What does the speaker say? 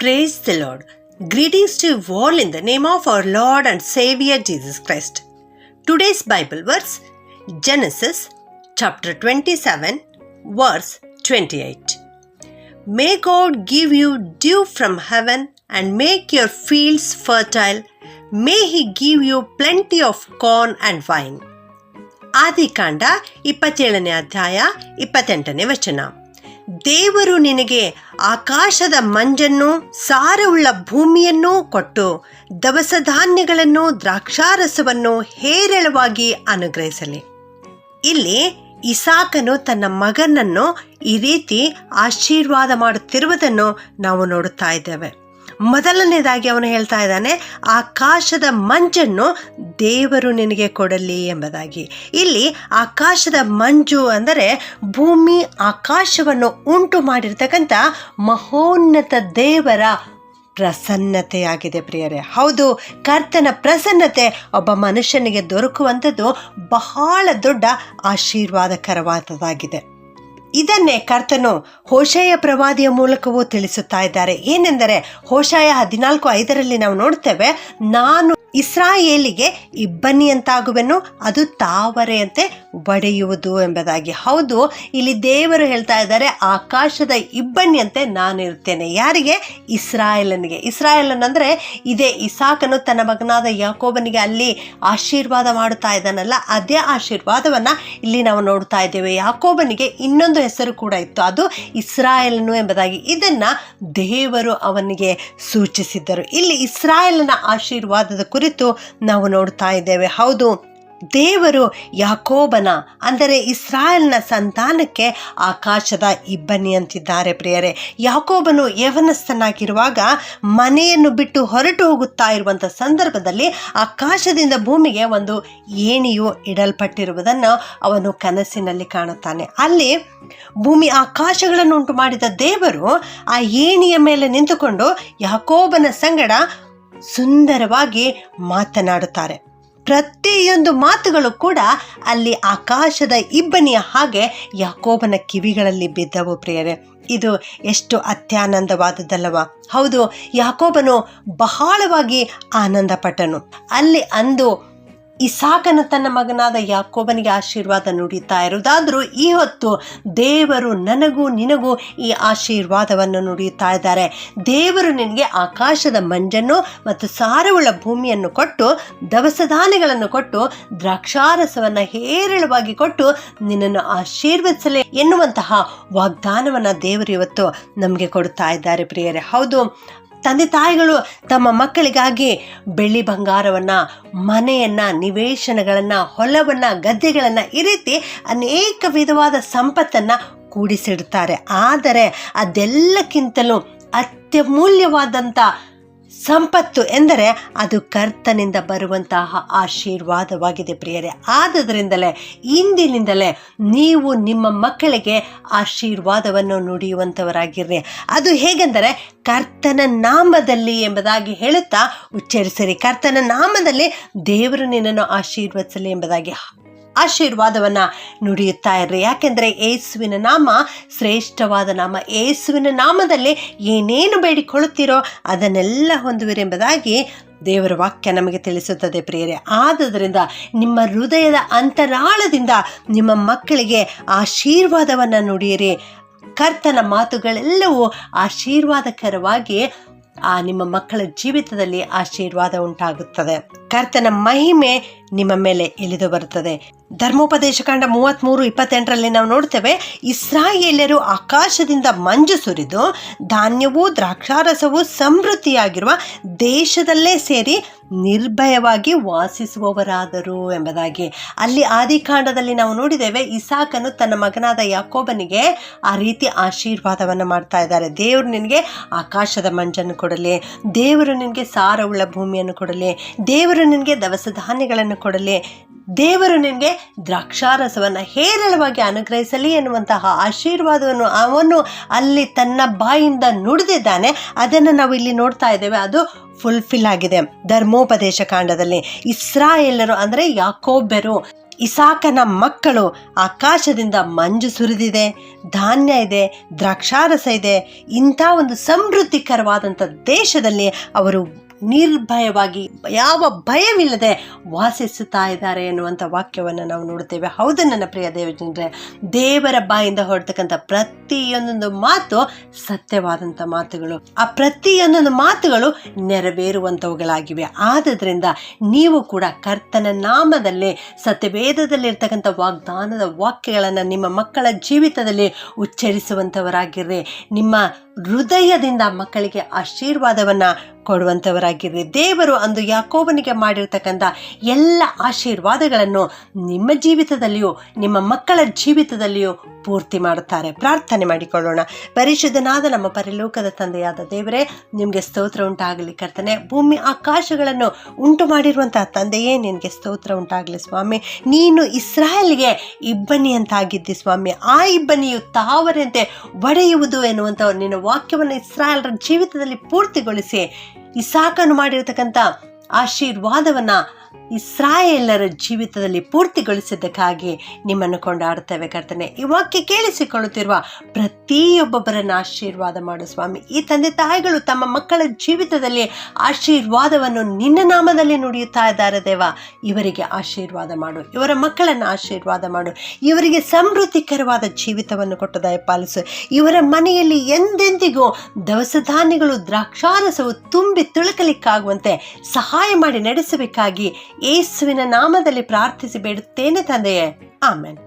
Praise the Lord. Greetings to you all in the name of our Lord and Savior Jesus Christ. Today's Bible verse Genesis chapter 27, verse 28. May God give you dew from heaven and make your fields fertile. May He give you plenty of corn and wine. ಆದಿಕಾಂಡ ಇಪ್ಪತ್ತೇಳನೇ ಅಧ್ಯಾಯ ಇಪ್ಪತ್ತೆಂಟನೇ ವಚನ ದೇವರು ನಿನಗೆ ಆಕಾಶದ ಮಂಜನ್ನು, ಸಾರವುಳ್ಳ ಭೂಮಿಯನ್ನೂ ಕೊಟ್ಟು ದವಸ ಧಾನ್ಯಗಳನ್ನು ದ್ರಾಕ್ಷಾರಸವನ್ನು ಹೇರಳವಾಗಿ ಅನುಗ್ರಹಿಸಲಿ. ಇಲ್ಲಿ ಇಸಾಕನು ತನ್ನ ಮಗನನ್ನು ಈ ರೀತಿ ಆಶೀರ್ವಾದ ಮಾಡುತ್ತಿರುವುದನ್ನು ನಾವು ನೋಡುತ್ತಾ ಇದ್ದೇವೆ. ಮೊದಲನೇದಾಗಿ ಅವನು ಹೇಳ್ತಾ ಇದ್ದಾನೆ, ಆಕಾಶದ ಮಂಜನ್ನು ದೇವರು ನಿನಗೆ ಕೊಡಲಿ ಎಂಬುದಾಗಿ. ಇಲ್ಲಿ ಆಕಾಶದ ಮಂಜು ಅಂದರೆ ಭೂಮಿ ಆಕಾಶವನ್ನು ಉಂಟು ಮಾಡಿರ್ತಕ್ಕಂಥ ಮಹೋನ್ನತ ದೇವರ ಪ್ರಸನ್ನತೆಯಾಗಿದೆ ಪ್ರಿಯರೇ. ಹೌದು, ಕರ್ತನ ಪ್ರಸನ್ನತೆ ಒಬ್ಬ ಮನುಷ್ಯನಿಗೆ ದೊರಕುವಂಥದ್ದು ಬಹಳ ದೊಡ್ಡ ಆಶೀರ್ವಾದಕರವಾದದಾಗಿದೆ ಇದನ್ನೇ ಕರ್ತನು ಹೋಶಾಯ ಪ್ರವಾದಿಯ ಮೂಲಕವೂ ತಿಳಿಸುತ್ತಾ ಇದ್ದಾರೆ. ಏನೆಂದರೆ ಹೋಶಾಯ ಹದಿನಾಲ್ಕು ಐದರಲ್ಲಿ ನಾವು ನೋಡ್ತೇವೆ ನಾನು ಇಸ್ರಾಯೇಲಿಗೆ ಇಬ್ಬನಿಯಂತಾಗುವೆನು, ಅದು ತಾವರೆಯಂತೆ ಒಡೆಯುವುದು ಎಂಬುದಾಗಿ. ಹೌದು, ಇಲ್ಲಿ ದೇವರು ಹೇಳ್ತಾ ಇದ್ದಾರೆ, ಆಕಾಶದ ಇಬ್ಬನಿಯಂತೆ ಇರ್ತೇನೆ ಯಾರಿಗೆ? ಇಸ್ರಾಯೇಲನಿಗೆ. ಇಸ್ರಾಯೇಲನ್ ಅಂದರೆ ಇದೇ ಇಸಾಕನು ತನ್ನ ಮಗನಾದ ಯಾಕೋಬನಿಗೆ ಅಲ್ಲಿ ಆಶೀರ್ವಾದ ಮಾಡುತ್ತಾ ಇದ್ದಾನಲ್ಲ, ಅದೇ ಆಶೀರ್ವಾದವನ್ನು ಇಲ್ಲಿ ನಾವು ನೋಡ್ತಾ ಇದ್ದೇವೆ. ಯಾಕೋಬನಿಗೆ ಇನ್ನೊಂದು ಹೆಸರು ಕೂಡ ಇತ್ತು, ಅದು ಇಸ್ರಾಯೇಲನು ಎಂಬುದಾಗಿ. ಇದನ್ನು ದೇವರು ಅವನಿಗೆ ಸೂಚಿಸಿದ್ದರು. ಇಲ್ಲಿ ಇಸ್ರಾಯೇಲನ ಆಶೀರ್ವಾದದ ಕುರಿತು ನಾವು ನೋಡ್ತಾ ಇದ್ದೇವೆ. ಹೌದು, ದೇವರು ಯಾಕೋಬನ, ಅಂದರೆ ಇಸ್ರಾಯೇಲ್ನ ಸಂತಾನಕ್ಕೆ ಆಕಾಶದ ಇಬ್ಬನಿ ಅಂತಿದ್ದಾರೆ ಪ್ರಿಯರೇ. ಯಾಕೋಬನು ಯವನಸ್ಥನಾಗಿರುವಾಗ ಮನೆಯನ್ನು ಬಿಟ್ಟು ಹೊರಟು ಹೋಗುತ್ತಾ ಇರುವಂಥ ಸಂದರ್ಭದಲ್ಲಿ ಆಕಾಶದಿಂದ ಭೂಮಿಗೆ ಒಂದು ಏಣಿಯು ಇಡಲ್ಪಟ್ಟಿರುವುದನ್ನು ಅವನು ಕನಸಿನಲ್ಲಿ ಕಾಣುತ್ತಾನೆ. ಅಲ್ಲಿ ಭೂಮಿ ಆಕಾಶಗಳನ್ನು ಉಂಟು ಮಾಡಿದ ದೇವರು ಆ ಏಣಿಯ ಮೇಲೆ ನಿಂತುಕೊಂಡು ಯಾಕೋಬನ ಸಂಗಡ ಸುಂದರವಾಗಿ ಮಾತನಾಡುತ್ತಾರೆ. ಪ್ರತಿಯೊಂದು ಮಾತುಗಳು ಕೂಡ ಅಲ್ಲಿ ಆಕಾಶದ ಇಬ್ಬನಿಯ ಹಾಗೆ ಯಾಕೋಬನ ಕಿವಿಗಳಲ್ಲಿ ಬಿದ್ದವು ಪ್ರಿಯರೇ. ಇದು ಎಷ್ಟು ಅತ್ಯಾನಂದವಾದದ್ದಲ್ಲವ. ಹೌದು, ಯಾಕೋಬನು ಬಹಳವಾಗಿ ಆನಂದಪಟ್ಟನು. ಅಲ್ಲಿ ಅಂದು ಇಸಾಕನು ತನ್ನ ಮಗನಾದ ಯಾಕೋಬನಿಗೆ ಆಶೀರ್ವಾದ ನುಡಿತಾ ಇರುವುದಾದರೂ ಈ ಹೊತ್ತು ದೇವರು ನನಗೂ ನಿನಗೂ ಈ ಆಶೀರ್ವಾದವನ್ನು ನುಡಿಯುತ್ತಾ ಇದ್ದಾರೆ. ದೇವರು ನಿನಗೆ ಆಕಾಶದ ಮಂಜನ್ನು ಮತ್ತು ಸಾರವುಳ್ಳ ಭೂಮಿಯನ್ನು ಕೊಟ್ಟು, ದವಸಧಾನ್ಯಗಳನ್ನು ಕೊಟ್ಟು, ದ್ರಾಕ್ಷಾರಸವನ್ನು ಹೇರಳವಾಗಿ ಕೊಟ್ಟು ನಿನ್ನನ್ನು ಆಶೀರ್ವದಿಸಲೇ ಎನ್ನುವಂತಹ ವಾಗ್ದಾನವನ್ನು ದೇವರು ಇವತ್ತು ನಮಗೆ ಕೊಡುತ್ತಾ ಇದ್ದಾರೆ ಪ್ರಿಯರೇ. ಹೌದು ತಂದೆ ತಾಯಿಗಳು ತಮ್ಮ ಮಕ್ಕಳಿಗಾಗಿ ಬೆಳ್ಳಿ ಬಂಗಾರವನ್ನು, ಮನೆಯನ್ನು, ನಿವೇಶನಗಳನ್ನು, ಹೊಲವನ್ನು, ಗದ್ದೆಗಳನ್ನು ಈ ರೀತಿ ಅನೇಕ ವಿಧವಾದ ಸಂಪತ್ತನ್ನು ಕೂಡಿಸಿಡ್ತಾರೆ. ಆದರೆ ಅದೆಲ್ಲಕ್ಕಿಂತಲೂ ಅತ್ಯಮೂಲ್ಯವಾದಂಥ ಸಂಪತ್ತು ಎಂದರೆ ಅದು ಕರ್ತನಿಂದ ಬರುವಂತಹ ಆಶೀರ್ವಾದವಾಗಿದೆ ಪ್ರಿಯರೇ. ಆದ್ದರಿಂದಲೇ, ಇಂದಿನಿಂದಲೇ ನೀವು ನಿಮ್ಮ ಮಕ್ಕಳಿಗೆ ಆಶೀರ್ವಾದವನ್ನು ನುಡಿಯುವಂಥವರಾಗಿರ್ರಿ. ಅದು ಹೇಗೆಂದರೆ, ಕರ್ತನ ನಾಮದಲ್ಲಿ ಎಂಬುದಾಗಿ ಹೇಳುತ್ತಾ ಉಚ್ಚರಿಸಿರಿ. ಕರ್ತನ ನಾಮದಲ್ಲಿ ದೇವರು ನಿನ್ನನ್ನು ಆಶೀರ್ವದಿಸಲಿ ಎಂಬುದಾಗಿ. ಆಶೀರ್ವಾದವನ್ನು ನುಡಿಯುತ್ತಾ ಇರ್ರಿ. ಯಾಕೆಂದರೆ ಏಸುವಿನ ನಾಮ ಶ್ರೇಷ್ಠವಾದ ನಾಮ. ಏಸುವಿನ ನಾಮದಲ್ಲಿ ಏನೇನು ಬೇಡಿಕೊಳ್ಳುತ್ತೀರೋ ಅದನ್ನೆಲ್ಲ ಹೊಂದುವಿರೆಂಬುದಾಗಿ ದೇವರ ವಾಕ್ಯ ನಮಗೆ ತಿಳಿಸುತ್ತದೆ ಪ್ರಿಯರೇ. ಆದುದರಿಂದ ನಿಮ್ಮ ಹೃದಯದ ಅಂತರಾಳದಿಂದ ನಿಮ್ಮ ಮಕ್ಕಳಿಗೆ ಆಶೀರ್ವಾದವನ್ನು ನುಡಿಯಿರಿ. ಕರ್ತನ ಮಾತುಗಳೆಲ್ಲವೂ ಆಶೀರ್ವಾದಕರವಾಗಿ ಆ ನಿಮ್ಮ ಮಕ್ಕಳ ಜೀವಿತದಲ್ಲಿ ಆಶೀರ್ವಾದ ಉಂಟಾಗುತ್ತದೆ. ಕರ್ತನ ಮಹಿಮೆ ನಿಮ್ಮ ಮೇಲೆ ಇಳಿದು ಬರುತ್ತದೆ. ಧರ್ಮೋಪದೇಶ ಕಾಂಡ ಮೂವತ್ತ್ಮೂರು ಇಪ್ಪತ್ತೆಂಟರಲ್ಲಿ ನಾವು ನೋಡ್ತೇವೆ, ಇಸ್ರಾಯೇಲ್ಯರು ಆಕಾಶದಿಂದ ಮಂಜು ಸುರಿದು, ಧಾನ್ಯವೂ ದ್ರಾಕ್ಷಾರಸವೂ ಸಮೃದ್ಧಿಯಾಗಿರುವ ದೇಶದಲ್ಲೇ ಸೇರಿ ನಿರ್ಭಯವಾಗಿ ವಾಸಿಸುವವರಾದರು ಎಂಬುದಾಗಿ. ಅಲ್ಲಿ ಆದಿಕಾಂಡದಲ್ಲಿ ನಾವು ನೋಡಿದ್ದೇವೆ, ಇಸಾಕನು ತನ್ನ ಮಗನಾದ ಯಾಕೋಬನಿಗೆ ಆ ರೀತಿ ಆಶೀರ್ವಾದವನ್ನು ಮಾಡ್ತಾ ಇದ್ದಾರೆ. ದೇವರು ನಿನಗೆ ಆಕಾಶದ ಮಂಜನ್ನು ಕೊಡಲಿ, ದೇವರು ನಿನಗೆ ಸಾರವುಳ್ಳ ಭೂಮಿಯನ್ನು ಕೊಡಲಿ, ದೇವರು ನಿನಗೆ ದವಸ ಧಾನ್ಯಗಳನ್ನು ಕೊಡಲಿ ದೇವರು ನಿನಗೆ ದ್ರಾಕ್ಷಾರಸವನ್ನು ಹೇರಳವಾಗಿ ಅನುಗ್ರಹಿಸಲಿ ಎನ್ನುವಂತಹ ಆಶೀರ್ವಾದವನ್ನು ಅವನು ಅಲ್ಲಿ ತನ್ನ ಬಾಯಿಂದ ನುಡಿದಿದ್ದಾನೆ. ಅದನ್ನು ನಾವು ಇಲ್ಲಿ ನೋಡ್ತಾ ಇದ್ದೇವೆ. ಅದು ಫುಲ್ಫಿಲ್ ಆಗಿದೆ. ಧರ್ಮೋಪದೇಶ ಕಾಂಡದಲ್ಲಿ ಇಸ್ರಾಯೇಲರು ಅಂದರೆ ಯಾಕೋಬ್ಬರು ಇಸಾಕನ ಮಕ್ಕಳು, ಆಕಾಶದಿಂದ ಮಂಜು ಸುರಿದಿದೆ, ಧಾನ್ಯ ಇದೆ, ದ್ರಾಕ್ಷಾರಸ ಇದೆ. ಇಂಥ ಒಂದು ಸಮೃದ್ಧಿಕರವಾದಂಥ ದೇಶದಲ್ಲಿ ಅವರು ನಿರ್ಭಯವಾಗಿ ಯಾವ ಭಯವಿಲ್ಲದೆ ವಾಸಿಸುತ್ತಾ ಇದ್ದಾರೆ ಎನ್ನುವಂಥ ವಾಕ್ಯವನ್ನು ನಾವು ನೋಡುತ್ತೇವೆ ಹೌದು ನನ್ನ ಪ್ರಿಯ ದೇವಜನರೇ, ದೇವರ ಬಾಯಿಂದ ಹೊರಡ್ತಕ್ಕಂಥ ಪ್ರತಿಯೊಂದೊಂದು ಮಾತು ಸತ್ಯವಾದಂಥ ಮಾತುಗಳು. ಆ ಪ್ರತಿಯೊಂದೊಂದು ಮಾತುಗಳು ನೆರವೇರುವಂಥವುಗಳಾಗಿವೆ. ಆದ್ದರಿಂದ ನೀವು ಕೂಡ ಕರ್ತನ ನಾಮದಲ್ಲಿ ಸತ್ಯವೇದದಲ್ಲಿರ್ತಕ್ಕಂಥ ವಾಗ್ದಾನದ ವಾಕ್ಯಗಳನ್ನು ನಿಮ್ಮ ಮಕ್ಕಳ ಜೀವಿತದಲ್ಲಿ ಉಚ್ಚರಿಸುವಂಥವರಾಗಿರ್ರಿ. ನಿಮ್ಮ ಹೃದಯದಿಂದ ಮಕ್ಕಳಿಗೆ ಆಶೀರ್ವಾದವನ್ನು ಕೊಡುವಂಥವರಾಗಿರ್ರಿ ದೇವರು ಅಂದು ಯಾಕೋಬನಿಗೆ ಮಾಡಿರ್ತಕ್ಕಂಥ ಎಲ್ಲ ಆಶೀರ್ವಾದಗಳನ್ನು ನಿಮ್ಮ ಜೀವಿತದಲ್ಲಿಯೂ, ನಿಮ್ಮ ಮಕ್ಕಳ ಜೀವಿತದಲ್ಲಿಯೂ ಪೂರ್ತಿ ಮಾಡುತ್ತಾರೆ. ಪ್ರಾರ್ಥನೆ ಮಾಡಿಕೊಳ್ಳೋಣ. ಪರಿಶುದ್ಧನಾದ ನಮ್ಮ ಪರಿಲೋಕದ ತಂದೆಯಾದ ದೇವರೇ, ನಿಮಗೆ ಸ್ತೋತ್ರ ಉಂಟಾಗಲಿ ಕರ್ತನೆ. ಭೂಮಿ ಆಕಾಶಗಳನ್ನು ಉಂಟು ಮಾಡಿರುವಂತಹ ತಂದೆಯೇ, ನಿನಗೆ ಸ್ತೋತ್ರ ಉಂಟಾಗಲಿ ಸ್ವಾಮಿ. ನೀನು ಇಸ್ರಾಯೇಲ್ಗೆ ಇಬ್ಬನಿ ಅಂತಾಗಿದ್ದಿ ಸ್ವಾಮಿ. ಆ ಇಬ್ಬನಿಯು ತಾವರಂತೆ ಒಡೆಯುವುದು ಎನ್ನುವಂಥ ನಿನ್ನ ವಾಕ್ಯವನ್ನು ಇಸ್ರಾಯಲ್ರ ಜೀವಿತದಲ್ಲಿ ಪೂರ್ತಿಗೊಳಿಸಿ, ಇಸಾಕನು ಮಾಡಿರತಕ್ಕಂಥ ಆಶೀರ್ವಾದವನ್ನು ಇಸ್ರಾಯೇಲರ ಜೀವಿತದಲ್ಲಿ ಪೂರ್ತಿಗೊಳಿಸಿದ್ದಕ್ಕಾಗಿ ನಿಮ್ಮನ್ನು ಕೊಂಡಾಡುತ್ತೇವೆ, ಕರ್ತನೆ. ಈ ವಾಕ್ಯ ಕೇಳಿಸಿಕೊಳ್ಳುತ್ತಿರುವ ಪ್ರತಿಯೊಬ್ಬೊಬ್ಬರನ್ನು ಆಶೀರ್ವಾದ ಮಾಡು, ಸ್ವಾಮಿ. ಈ ತಂದೆ ತಾಯಿಗಳು ತಮ್ಮ ಮಕ್ಕಳ ಜೀವಿತದಲ್ಲಿ ಆಶೀರ್ವಾದವನ್ನು ನಿನ್ನ ನಾಮದಲ್ಲಿ ನುಡಿಯುತ್ತಾ ಇದ್ದಾರೆ, ದೇವ. ಇವರಿಗೆ ಆಶೀರ್ವಾದ ಮಾಡು. ಇವರ ಮಕ್ಕಳನ್ನು ಆಶೀರ್ವಾದ ಮಾಡು. ಇವರಿಗೆ ಸಮೃದ್ಧಿಕರವಾದ ಜೀವಿತವನ್ನು ಕೊಟ್ಟು ದಯಪಾಲಿಸು. ಇವರ ಮನೆಯಲ್ಲಿ ಎಂದೆಂದಿಗೂ ದವಸ ಧಾನ್ಯಗಳು ದ್ರಾಕ್ಷಾರಸವು ತುಂಬಿ ತುಳುಕಲಿಕ್ಕಾಗುವಂತೆ ಸಹಾಯ ಮಾಡಿ ನಡೆಸಬೇಕಾಗಿ ಯೇಸುವಿನ ನಾಮದಲ್ಲಿ ಪ್ರಾರ್ಥಿಸಿ ಬೇಡುತ್ತೇನೆ ತಂದೆಯೇ. ಆಮೇನ್.